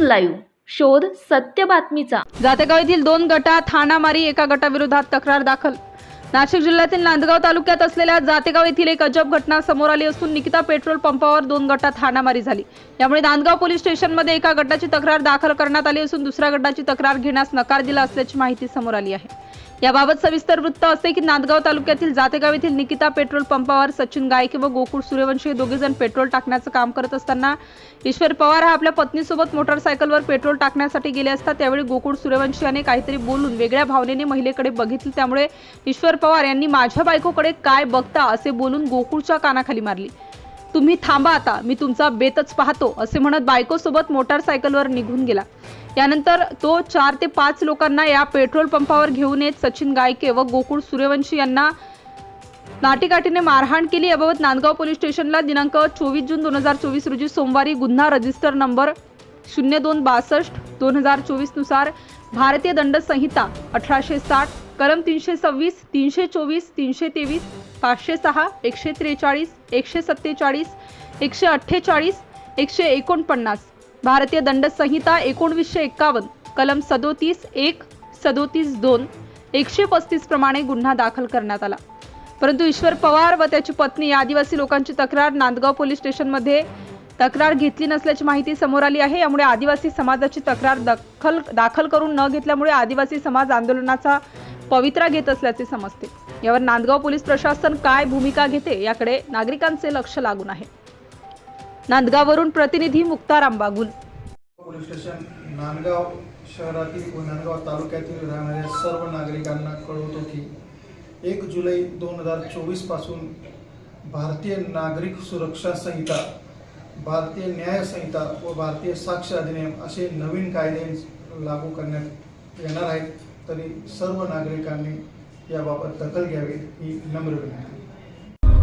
Live शोध सत्य बातमीचा. जातेगाव येथील दोन गटात हाणामारी एका गटाविरोधात तक्रार दाखल. नाशिक जिल्ह्यातील नांदगाव तालुक्यात असलेल्या जातेगाव येथील एक अजब घटना समोर आली असून निकिता पेट्रोल पंपावर दोन गटात हाणामारी झाली. यामुळे नांदगाव पोलीस स्टेशनमध्ये एका गटाची तक्रार दाखल करण्यात आली असून दुसऱ्या गटाची तक्रार घेण्यास नकार दिला असल्याची माहिती समोर आली आहे. याबाबत सविस्तर वृत्त असे की नांदगाव तालुक्यातील जातेगाव येथील निकिता पेट्रोल पंपावर सचिन गायके व गोकुळ सूर्यवंशी हे दोघे जण पेट्रोल टाकण्याचं काम करत असताना ईश्वर पवार हा आपल्या पत्नीसोबत मोटरसायकलवर पेट्रोल टाकण्यासाठी गेले असता त्यावेळी गोकुळ सूर्यवंशी याने काहीतरी बोलून वेगळ्या भावनेने महिलेकडे बघितले. त्यामुळे ईश्वर पवार यांनी माझ्या बायकोकडे काय बघता असे बोलून गोकुळच्या कानाखाली मारली. तुम्ही थांबा आता मी तुमचा बेतच पाहतो असे म्हणत बायकोसोबत मोटारसायकलवर निघून गेला. यानंतर तो चार ते पाच लोकांना या पेट्रोल पंपावर घेऊन येत सचिन गायके व गोकुळ सूर्यवंशी यांना नाटीकाठीने मारहाण केली. याबाबत नांदगाव पोलीस स्टेशनला दिनांक चोवीस जून दोन हजार चोवीस रोजी सोमवारी गुन्हा रजिस्टर नंबर शून्य दोन बासष्ट दोन हजार चोवीसनुसार भारतीय दंड संहिता अठराशे साठ कलम तीनशे सव्वीस तीनशे चोवीस तीनशे तेवीस पाचशे सहा एकशे त्रेचाळीस एकशे सत्तेचाळीस एकशे अठ्ठेचाळीस एकशे एकोणपन्नास. भारतीय दंड संहिता एकोणवीसशे एक्कावन्न कलम सदोतीस एक सदोतीस दोन एकशे पस्तीस प्रमाणे गुन्हा दाखल करण्यात आला. परंतु ईश्वर पवार व त्याची पत्नी या आदिवासी लोकांची तक्रार नांदगाव पोलीस स्टेशनमध्ये तक्रार घेतली नसल्याची माहिती समोर आली आहे. यामुळे आदिवासी समाजाची तक्रार दखल दाखल करून न घेतल्यामुळे आदिवासी समाज आंदोलनाचा पवित्रा घेत असल्याचे समजते. यावर नांदगाव पोलीस प्रशासन काय भूमिका घेते याकडे नागरिकांचे लक्ष लागून आहे. नांदगाववरून प्रतिनिधी मुक्तार आंबागुल. पोलीस स्टेशन नांदगाव शहरातील व नांदगाव तालुक्यातील राहणाऱ्या सर्व नागरिकांना कळवतो की एक जुलै दोन हजार चोवीसपासून भारतीय नागरिक सुरक्षा संहिता भारतीय न्याय संहिता व भारतीय साक्ष अधिनियम असे नवीन कायदे लागू करण्यात येणार आहेत. तरी सर्व नागरिकांनी याबाबत दखल घ्यावी ही नम्र विनंती.